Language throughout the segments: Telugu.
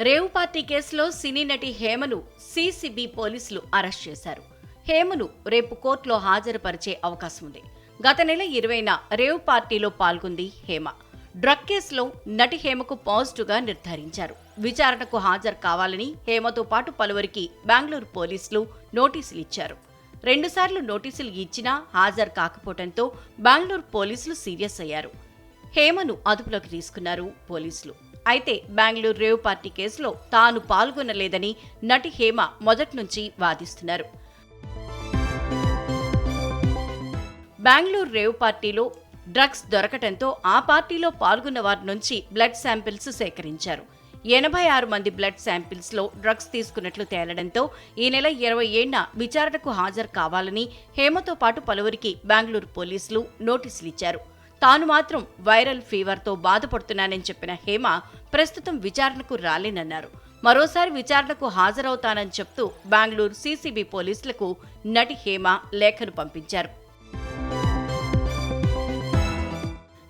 రేవు పార్టీ కేసులో సినీ నటి హేమను సిసిబి పోలీసులు అరెస్ట్ చేశారు. హేమను రేపు కోర్టులో హాజరుపరిచే అవకాశం ఉంది గత నెల ఇరవైన రేవ్ పార్టీలో పాల్గొంది హేమ. డ్రగ్ కేసులో నటి హేమకు పాజిటివ్గా నిర్ధారించారు. విచారణకు హాజరు కావాలని హేమతో పాటు పలువురికి బెంగళూరు పోలీసులు నోటీసులు ఇచ్చారు. రెండుసార్లు నోటీసులు ఇచ్చినా హాజరు కాకపోవడంతో బెంగళూరు పోలీసులు సీరియస్ అయ్యారు. హేమను అదుపులోకి తీసుకున్నారు పోలీసులు. అయితే బెంగళూరు రేవ్ పార్టీ కేసులో తాను పాల్గొనలేదని నటి హేమ మొదటి నుంచి వాదిస్తున్నారు. బెంగళూరు రేవ్ పార్టీలో డ్రగ్స్ దొరకటంతో ఆ పార్టీలో పాల్గొన్న వారి నుంచి బ్లడ్ శాంపిల్స్ సేకరించారు. ఎనభై ఆరు మంది బ్లడ్ శాంపిల్స్లో డ్రగ్స్ తీసుకున్నట్లు తేలడంతో ఈ నెల ఇరవై ఏడున విచారణకు హాజరు కావాలని హేమతో పాటు పలువురికి బెంగళూరు పోలీసులు నోటీసులు ఇచ్చారు. తాను మాత్రం వైరల్ ఫీవర్తో బాధపడుతున్నానని చెప్పిన హేమ ప్రస్తుతం విచారణకు రాలేనన్నారు. మరోసారి విచారణకు హాజరవుతానని చెప్తూ బెంగళూరు సీసీబీ పోలీసులకు నటి హేమ లేఖను పంపించారు.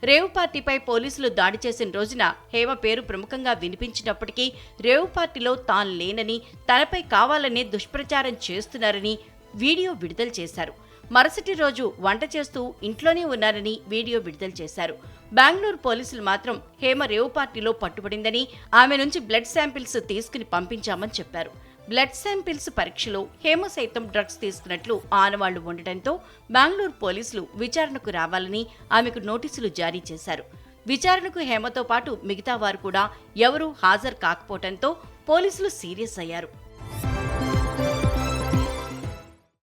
రేవు పార్టీపై పోలీసులు దాడి చేసిన రోజున హేమ పేరు ప్రముఖంగా వినిపించినప్పటికీ రేవు పార్టీలో తాను లేనని తనపై కావాలనే దుష్ప్రచారం చేస్తున్నారని వీడియో విడుదల చేశారు. మరుసటి రోజు వంట చేస్తూ ఇంట్లోనే ఉన్నారని వీడియో విడుదల చేశారు. బెంగళూరు పోలీసులు మాత్రం హేమ రేవ్ పార్టీలో పట్టుబడిందని ఆమె నుంచి బ్లడ్ శాంపిల్స్ తీసుకుని పంపించామని చెప్పారు. బ్లడ్ శాంపిల్స్ పరీక్షలో హేమ సైతం డ్రగ్స్ తీసుకున్నట్లు ఆనవాళ్ళు ఉండటంతో బెంగళూరు పోలీసులు విచారణకు రావాలని ఆమెకు నోటీసులు జారీ చేశారు. విచారణకు హేమతో పాటు మిగతా వారు కూడా ఎవరూ హాజరు కాకపోవడంతో పోలీసులు సీరియస్ అయ్యారు.